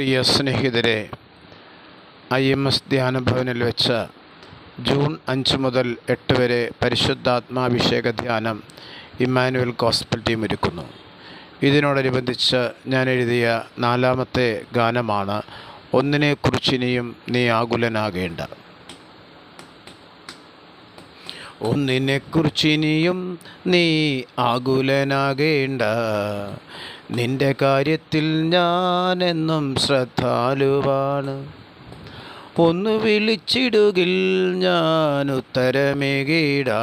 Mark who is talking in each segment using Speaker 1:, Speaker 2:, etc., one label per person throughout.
Speaker 1: പ്രിയ സ്നേഹിതരെ I M S ധ്യാനഭവനിൽ വെച്ച് June അഞ്ച് മുതൽ എട്ട് വരെ പരിശുദ്ധാത്മാഭിഷേക ധ്യാനം ഇമ്മാനുവൽ ഗോസ്പിൾ ടീം ഒരുക്കുന്നു. ഇതിനോടനുബന്ധിച്ച് ഞാൻ എഴുതിയ നാലാമത്തെ ഗാനമാണ് ഒന്നിനെക്കുറിച്ചിനിയും നീ ആകുലനാകേണ്ട ഒന്നിനെക്കുറിച്ചിനിയും നീ ആകുലനാകേണ്ട. നിന്റെ കാര്യത്തിൽ ഞാനെന്നും ശ്രദ്ധാലുവാണ്. ഒന്ന് വിളിച്ചിടുകിൽ ഞാൻ ഉത്തരമേകീടാ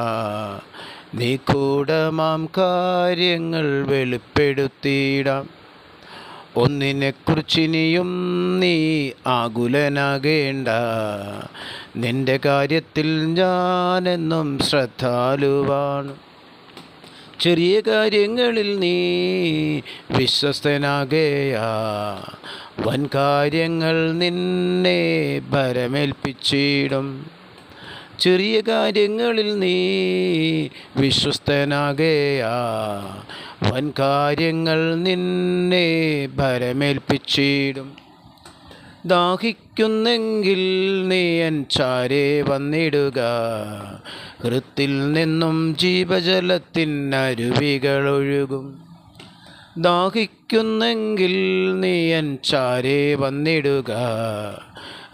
Speaker 1: നീ കൂടമാം കാര്യങ്ങൾ വെളിപ്പെടുത്തിയിടാം. ഒന്നിനെക്കുറിച്ചിനിയും നീ ആകുലനാകേണ്ട. നിന്റെ കാര്യത്തിൽ ഞാനെന്നും ശ്രദ്ധാലുവാണ്. ചെറിയ കാര്യങ്ങളിൽ നീ വിശ്വസ്തനാകേയാ. വൻ കാര്യങ്ങൾ നിന്നെ ഭരമേൽപ്പിച്ചിടും. ചെറിയ കാര്യങ്ങളിൽ നീ വിശ്വസ്തനാകേയാ. വൻ കാര്യങ്ങൾ നിന്നെ ഭരമേൽപ്പിച്ചിടും. ദാഹിക്കുന്നെങ്കിൽ നീ എൻ ചാരെ വന്നിടുക. ഹൃത്തിൽ നിന്നും ജീവജലത്തിനരുവികൾ ഒഴുകും ദാഹിക്കുന്നെങ്കിൽ നീ എൻ ചാരെ വന്നിടുക.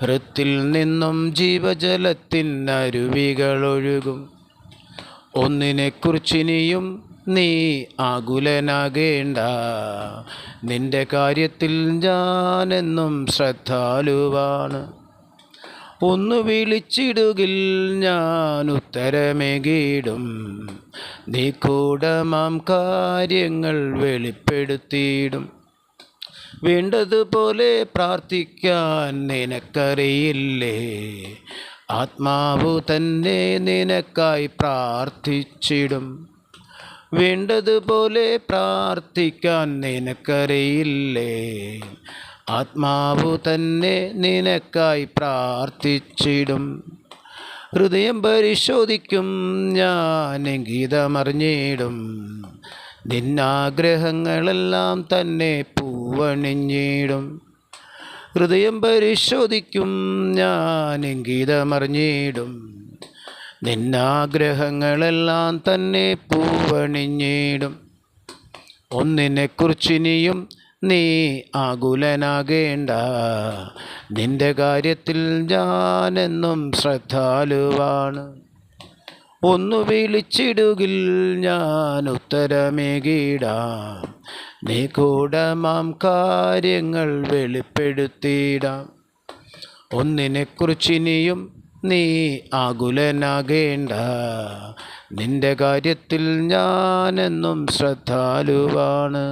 Speaker 1: ഹൃത്തിൽ നിന്നും ജീവജലത്തിനരുവികൾ ഒഴുകും ഒന്നിനെക്കുറിച്ചിനിയും നീ ആകുലനാകേണ്ട. നിന്റെ കാര്യത്തിൽ ഞാനെന്നും ശ്രദ്ധാലുവാണ്. ഒന്ന് വിളിച്ചിടുകിൽ ഞാൻ ഉത്തരമേകിടും. നീ കൂടമാം കാര്യങ്ങൾ വെളിപ്പെടുത്തിയിടും. വേണ്ടതുപോലെ പ്രാർത്ഥിക്കാൻ നിനക്കറിയില്ലേ? ആത്മാവ് തന്നെ നിനക്കായി പ്രാർത്ഥിച്ചിടും. വേണ്ടതുപോലെ പ്രാർത്ഥിക്കാൻ നിനക്കറിയില്ലേ? ആത്മാവ് തന്നെ നിനക്കായി പ്രാർത്ഥിച്ചിടും. ഹൃദയം പരിശോധിക്കും ഞാൻ ഗീതമറിഞ്ഞിടും. നിന്നാഗ്രഹങ്ങളെല്ലാം തന്നെ പൂവണിഞ്ഞിടും. ഹൃദയം പരിശോധിക്കും ഞാൻ ഗീതമറിഞ്ഞിടും. നിന്നാഗ്രഹങ്ങളെല്ലാം തന്നെ പൂവണിഞ്ഞിടും. ഒന്നിനെക്കുറിച്ചിനിയും നീ ആകുലനാകേണ്ട. നിന്റെ കാര്യത്തിൽ ഞാനെന്നും ശ്രദ്ധാലുവാണ്. ഒന്നു വിളിച്ചിടുകിൽ ഞാൻ ഉത്തരമേകിടാം. നീ കൂടമാം കാര്യങ്ങൾ വെളിപ്പെടുത്തിയിടാം. ഒന്നിനെക്കുറിച്ചിനിയും നീ ആകുലനാകേണ്ട. നിന്റെ കാര്യത്തിൽ ഞാനെന്നും ശ്രദ്ധാലുവാണ്.